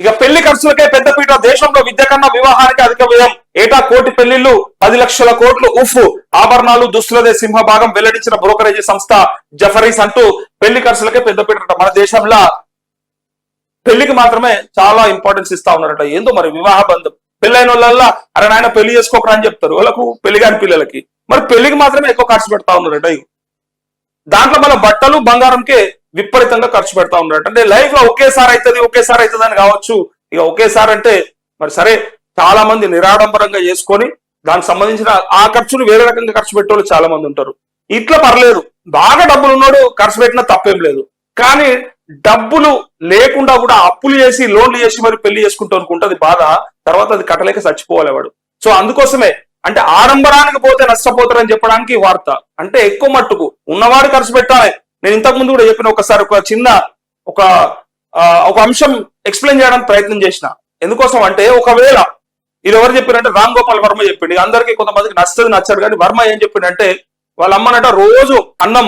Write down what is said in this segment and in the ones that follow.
ఇక పెళ్ళి ఖర్చులకే పెద్దపీట దేశంలో విద్య కన్నా వివాహానికి అధిక వ్యయం. ఏటా కోటి పెళ్ళిళ్ళు పది లక్షల కోట్లు ఉఫ్. ఆభరణాలు దుస్తులదే సింహ భాగం వెల్లడించిన బ్రోకరేజీ సంస్థ జఫరీస్ అంటూ పెళ్ళి ఖర్చులకే పెద్దపీట మన దేశంలో పెళ్ళికి మాత్రమే చాలా ఇంపార్టెన్స్ ఇస్తా ఉన్నారట. ఏందో మరి వివాహ బంధం. పెళ్ళైన వాళ్ళల్లా అరే నాయన పెళ్ళి చేసుకోకరా అని చెప్తారు. వాళ్ళకు పెళ్ళి కాని పిల్లలకి. మరి పెళ్ళికి మాత్రమే ఎక్కువ ఖర్చు పెడతా ఉన్నారట. దాంట్లో మన బట్టలు బంగారంకే విపరీతంగా ఖర్చు పెడతా ఉన్నారట అంటే లైఫ్లో ఒకేసారి అవుతుంది ఒకేసారి అవుతుంది అని కావచ్చు. ఇక ఒకేసారి అంటే మరి సరే చాలా మంది నిరాడంబరంగా చేసుకొని దానికి సంబంధించిన ఆ ఖర్చును వేరే రకంగా ఖర్చు పెట్టేవాళ్ళు చాలా మంది ఉంటారు. ఇట్లా పర్లేదు. బాగా డబ్బులు ఉన్నాడు ఖర్చు పెట్టినా తప్పేం లేదు. కానీ డబ్బులు లేకుండా కూడా అప్పులు చేసి లోన్లు చేసి మరి పెళ్ళి చేసుకుంటూ అనుకుంటుంది బాధ. తర్వాత అది కట్టలేక చచ్చిపోవాలి వాడు. సో అందుకోసమే అంటే ఆడంబరానికి పోతే నష్టపోతారని చెప్పడానికి వార్త. అంటే ఎక్కువ మట్టుకు ఉన్నవాడు ఖర్చు పెట్టాలి నేను ఇంతకు ముందు కూడా చెప్పిన ఒకసారి ఒక చిన్న ఒక ఒక అంశం ఎక్స్ప్లెయిన్ చేయడానికి ప్రయత్నం చేసిన. ఎందుకోసం అంటే ఒకవేళ ఇది ఎవరు చెప్పారంటే రామ్ గోపాల్ వర్మ చెప్పిండు. అందరికీ కొంతమందికి నచ్చదు నచ్చదు కానీ వర్మ ఏం చెప్పిండంటే వాళ్ళ అమ్మనట రోజు అన్నం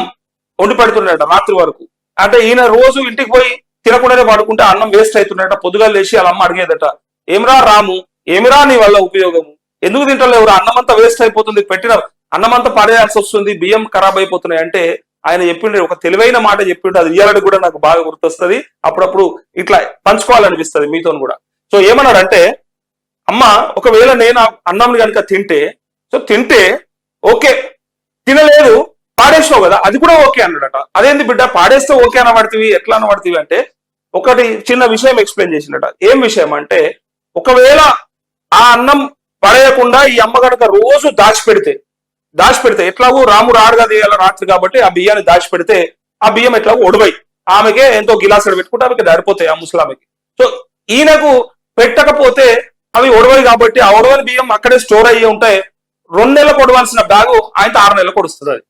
వండి పెడుతుండట రాత్రి వరకు. అంటే ఈయన రోజు ఇంటికి పోయి తినకుండానే పడుకుంటే అన్నం వేస్ట్ అవుతుండట. పొద్దుగా లేచి వాళ్ళ అమ్మ అడిగేదట ఏమిరా రాము? ఏమిరా నీ వల్ల ఉపయోగము? ఎందుకు తింటలేవురా? అన్నం అంతా వేస్ట్ అయిపోతుంది పెట్టిన అన్నం అంతా పడేయాల్సి వస్తుంది బియ్యం ఖరాబ్ అయిపోతున్నాయి. అంటే ఆయన చెప్పిండు ఒక తెలివైన మాట చెప్పిండు అది రియాలిటీ కూడా నాకు బాగా గుర్తొస్తుంది. అప్పుడప్పుడు ఇట్లా పంచుకోవాలనిపిస్తుంది మీతో కూడా. సో ఏమన్నాడంటే అమ్మ ఒకవేళ నేను అన్నం కనుక తింటే సో తింటే ఓకే తినలేదు పాడేసినావు కదా అది కూడా ఓకే అన్నాడట. అదేంది బిడ్డ పాడేస్తే ఓకే అనబడుతుంది ఎట్లా అనబడుతుంది అంటే ఒకటి చిన్న విషయం ఎక్స్ప్లెయిన్ చేసిండట. ఏం విషయం అంటే ఒకవేళ ఆ అన్నం పడేయకుండా ఈ అమ్మ కనుక రోజు దాచిపెడితే దాచిపెడితే ఎట్లాగో రాముడు ఆరుగా తీయాల రాత్రి కాబట్టి ఆ బియ్యాన్ని దాచిపెడితే ఆ బియ్యం ఎట్లాగో ఒడవై. ఆమెకే ఎంతో గిలాసులు పెట్టుకుంటే ఆమెకి దారిపోతాయి ఆ ముసలామెకి సో ఈయనకు పెట్టకపోతే అవి ఒడవై కాబట్టి ఆ ఒడవని బియ్యం అక్కడే స్టోర్ అయ్యి ఉంటాయి రెండు నెలలు కొడవలసిన బ్యాగు ఆయన ఆరు నెలలు కొడుస్తుంది అది.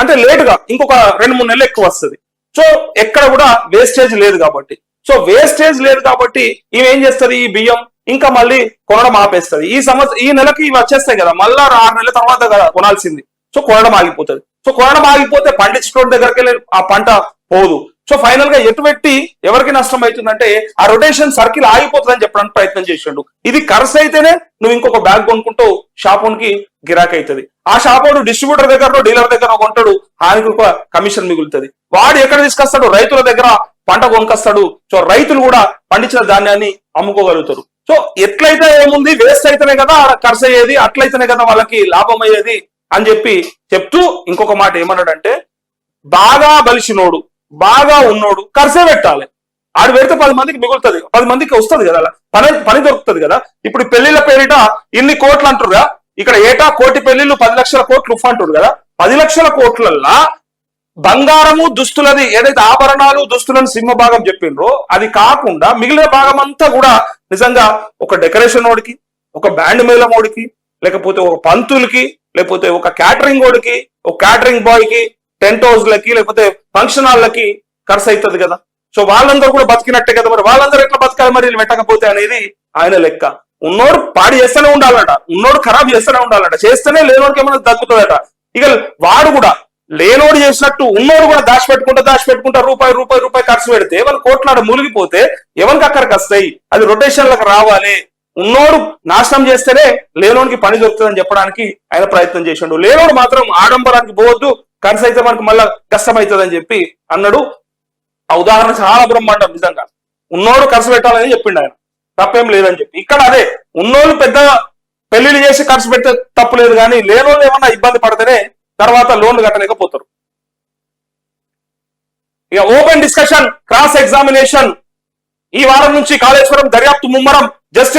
అంటే లేటుగా ఇంకొక రెండు మూడు నెలలు ఎక్కువ వస్తుంది. సో ఎక్కడ కూడా వేస్టేజ్ లేదు కాబట్టి. సో వేస్టేజ్ లేదు కాబట్టి ఈమె ఏం చేస్తుంది? ఈ బియ్యం ఇంకా మళ్ళీ కొనడం ఆపేస్తుంది. ఈ సంవత్సరం ఈ నెలకి ఇవి వచ్చేస్తాయి కదా మళ్ళా ఆరు నెలల తర్వాత కదా కొనాల్సింది. సో కొనడం ఆగిపోతుంది. సో కొనడం ఆగిపోతే పండించడం దగ్గరికి వెళ్ళి ఆ పంట పోదు. సో ఫైనల్గా ఎటు పెట్టి ఎవరికి నష్టం అవుతుందంటే ఆ రొటేషన్ సర్కిల్ ఆగిపోతుందని చెప్పడానికి ప్రయత్నం చేసిండు. ఇది ఖర్చు అయితేనే నువ్వు ఇంకొక బ్యాగ్ కొనుక్కుంటూ షాపోన్కి గిరాక్ అవుతుంది. ఆ షాపోడు డిస్ట్రిబ్యూటర్ దగ్గర డీలర్ దగ్గర కొంటాడు ఆయనకు ఒక కమిషన్ మిగులుతుంది. వాడు ఎక్కడ తీసుకొస్తాడు? రైతుల దగ్గర పంట కొనుకొస్తాడు. సో రైతులు కూడా పండించిన ధాన్యాన్ని అమ్ముకోగలుగుతారు. సో ఎట్లయితే ఏముంది? వేస్ట్ అయితేనే కదా ఖర్చు అయ్యేది అట్లయితేనే కదా వాళ్ళకి లాభం అయ్యేది అని చెప్పి చెప్తూ ఇంకొక మాట ఏమన్నాడంటే బాగా బలిసినోడు బాగా ఉన్నోడు ఖర్చే పెట్టాలి. ఆడు పెడితే పది మందికి మిగులుతుంది పది మందికి వస్తుంది కదా అలా. పని పని దొరుకుతుంది కదా. ఇప్పుడు పెళ్ళిళ్ళ పేరిట ఇన్ని కోట్లు అంటారుగా ఇక్కడ ఏటా కోటి పెళ్ళిళ్ళు పది లక్షల కోట్లు ఉఫ్ అంటారు కదా. పది లక్షల కోట్లల్లా బంగారము దుస్తులది ఏదైతే ఆభరణాలు దుస్తులను సింహభాగం చెప్పిండ్రో అది కాకుండా మిగిలిన భాగం అంతా కూడా నిజంగా ఒక డెకరేషన్ ఓడికి ఒక బ్యాండ్ మేళం లేకపోతే ఒక పంతులకి లేకపోతే ఒక క్యాటరింగ్ ఓడికి ఒక క్యాటరింగ్ బాయ్కి టెంట్ హౌస్లకి లేకపోతే ఫంక్షన్ హాల్లకి ఖర్చు అవుతుంది కదా. సో వాళ్ళందరూ కూడా బతికినట్టే కదా మరి. వాళ్ళందరూ ఎట్లా బతకాలి మరి పెట్టకపోతే అనేది ఆయన లెక్క. ఉన్నోడు పాడి చేస్తూనే ఉండాలట. ఉన్నోడు ఖరాబ్ చేస్తూనే ఉండాలట. చేస్తేనే లేనోడికి ఏమైనా తగ్గుతుందట. ఇక వాడు కూడా లేనోడు చేసినట్టు ఉన్నోడు కూడా దాచిపెట్టుకుంటా దాచిపెట్టుకుంటా రూపాయి రూపాయి రూపాయి ఖర్చు పెడితే వాళ్ళు కోట్లాడ మూలిగిపోతే ఎవరికి అక్కడికి వస్తాయి? అది రొటేషన్లకు రావాలి. ఉన్నోడు నాశనం చేస్తేనే లేనోడికి పని దొరుకుతుందని చెప్పడానికి ఆయన ప్రయత్నం చేసిండు. లేనోడు మాత్రం ఆడంబరానికి పోవద్దు ఖర్చు అయితే మనకి మళ్ళా కష్టమవుతుందని చెప్పి అన్నాడు. ఆ ఉదాహరణ చాలా బ్రహ్మాండం నిజంగా. ఉన్నోడు ఖర్చు పెట్టాలని చెప్పిండు ఆయన. తప్పేం లేదని చెప్పి. ఇక్కడ అదే ఉన్నోళ్ళు పెద్ద పెళ్ళిళ్ళు చేసి ఖర్చు పెడితే తప్పు లేదు కానీ లేనోళ్ళు ఏమన్నా ఇబ్బంది పడితేనే తర్వాత లోన్లు కట్టలేకపోతారు. ఇక ఓపెన్ డిస్కషన్ క్రాస్ ఎగ్జామినేషన్ ఈ వారం నుంచి కాళేశ్వరం దర్యాప్తు ముమ్మరం. జస్టిస్